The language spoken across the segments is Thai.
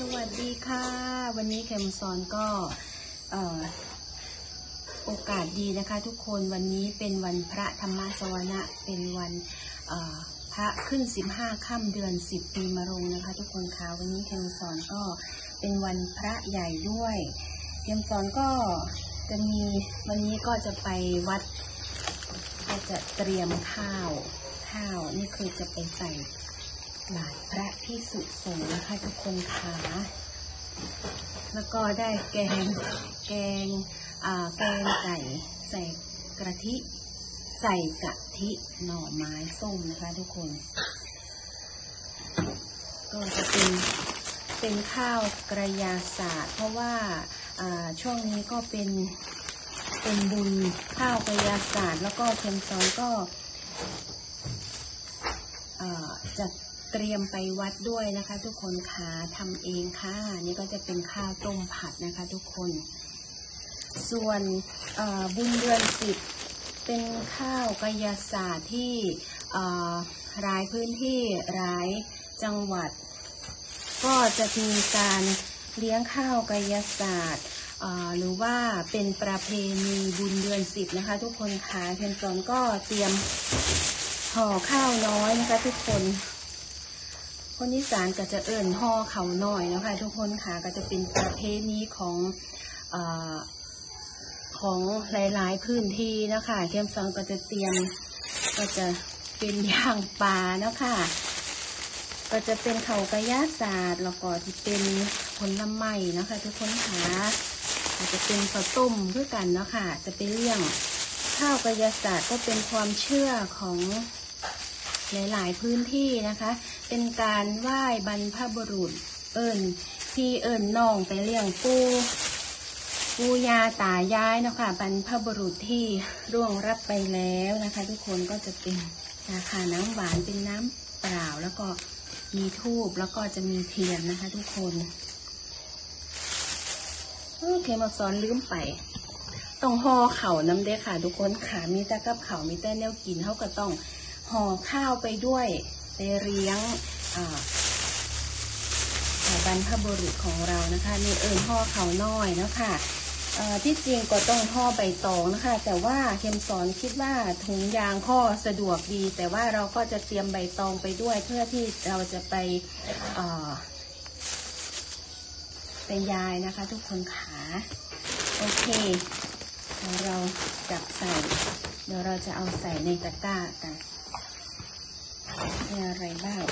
สวัสดีค่ะ วันนี้เข็มสอนก็โอกาสดีนะคะทุกคนวันนี้เป็นวันพระธรรมสวนะเป็นวันพระขึ้น 15ค่ำเดือน 10 ปีมะโรงนะคะ ทุกคนคะวันนี้เข็มสอนก็เป็นวันพระใหญ่ด้วยเข็มสอนก็จะมีวันนี้ก็จะไปวัดก็จะเตรียมข้าวข้าวนี่คือจะไปใส่ หลายพระพิสุสงฆ์นะคะทุกคนขาแล้วก็ได้แกงแกงแกงไก่ใส่กระทิ ใส่กะทิหน่อไม้ส้มนะคะทุกคน ก็จะเป็นเป็นข้าวกระยาศาสตร์ เพราะว่าช่วงนี้ก็เป็นเป็นบุญข้าวกระยาศาสตร์ แล้วก็เทมซอนก็เอ่อจะ เตรียมไปวัดด้วยนะคะ ทุกคนค่ะทำเองค่ะนี่ก็จะเป็นข้าวต้มผัดนะคะ ทุกคน ส่วนบุญเดือนสิบเป็นข้าวกายศาสตร์ที่เอ่อหลายพื้นที่หลายจังหวัด ก็จะมีการเลี้ยงข้าวกายศาสตร์หรือว่าเป็นประเพณีบุญเดือนสิบนะคะ ทุกคนค่ะเทนซอนก็เตรียมห่อข้าวน้อยนะคะทุกคน คนอีสานก็จะเอิ่นห่อเขาวน้อยนะคะทุกคนค่ะก็จะเป็นประเพณีของอของหลายๆพื้นที่นะคะเข้มซอนก็จะเตรียมก็จะเป็นย่างปลาเนาะค่ะก็จะเป็นเขาวกระยาศาสตร์แล้วก็ที่เป็นผลไม้นะคะ ทุกคนค่ะอาจจะเป็นข้าวต้มด้วยกันเนาะค่ะจะเป็นเรื่องข้าวกายศาสตร์ก็เป็นความเชื่อของ หลาย ๆ พื้นที่นะคะ เป็นการไหว้บรรพบุรุษเอิญพี่เอิญน้องไปเลี้ยงปูปูยาตายายนะคะบรรพบุรุษที่ร่วงรับไปแล้วนะคะ ทุกคนก็จะเป็นราคาน้ำหวานเป็นน้ำเปล่าแล้วก็มีทูบแล้วก็จะมีเทียนนะคะ ทุกคนโอเคมาสอนลืมไปต้องห่อเข่าน้ำเด้ค่ะ ทุกคนค่ะมีแต่กับเขามีแต่แนวกินเขาก็ต้อง ห่อข้าวไปด้วยไปเลี้ยงอ่าบรรพบุรุษของเรานะคะ มีเอิญห่อเขาน้อยนะค่ะอ่อที่จริงก็ต้องห่อใบตองนะคะ แต่ว่าเทมสอนคิดว่าถุงยางห่อสะดวกดี แต่ว่าเราก็จะเตรียมใบตองไปด้วยเพื่อที่เราจะไปเอ่อไปยายนะคะ ทุกคนขาโอเคเดี๋ยวเราจับใส่ เดี๋ยวเราจะเอาใส่ในตะกร้ากัน มีอะไรบ้าง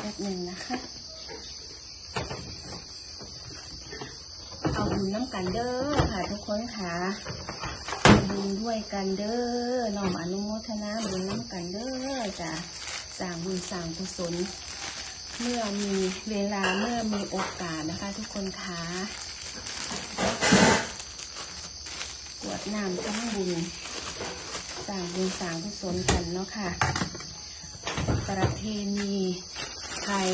แป๊บหนึ่งนะคะ เอาบุญน้ำกันเด้อค่ะทุกคนค่ะบุญด้วยกันเด้อน้อมอนุโมทนาบุญน้ำกันเด้อจ้ะสร้างบุญสร้างกุศลเมื่อมีเวลาเมื่อมีโอกาสนะคะ ทุกคนค่ะกวดน้ำทั้งบุญสร้างบุญสร้างกุศลกันเนาะค่ะ ประเพณีไทย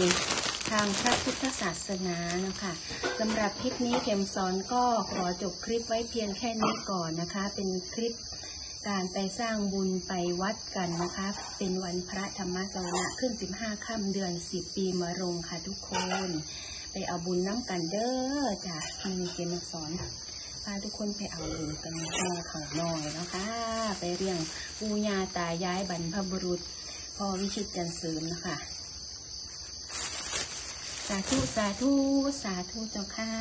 ทางพระพุทธศาสนาเนาะค่ะสำหรับคลิปนี้เข็มสอนก็ขอจบคลิปไว้เพียงแค่นี้ก่อนนะคะ เป็นคลิปการไปสร้างบุญไปวัดกันนะคะ เป็นวันพระธรรมสวนะขึ้น 15ค่ำเดือน 10 ปีมะรงค่ะทุกคน ไปเอาบุญน้ำกันเด้อจ้ะมีเกมสอนพาทุกคนไปเอาบุญกันแม่ของน้อยนะคะ ไปเรียงปูญาตายายบรรพบุรุษ พ่อวิชิตจันทร์เสริมนะคะ สาธุ สาธุ สาธุเจ้าค่ะ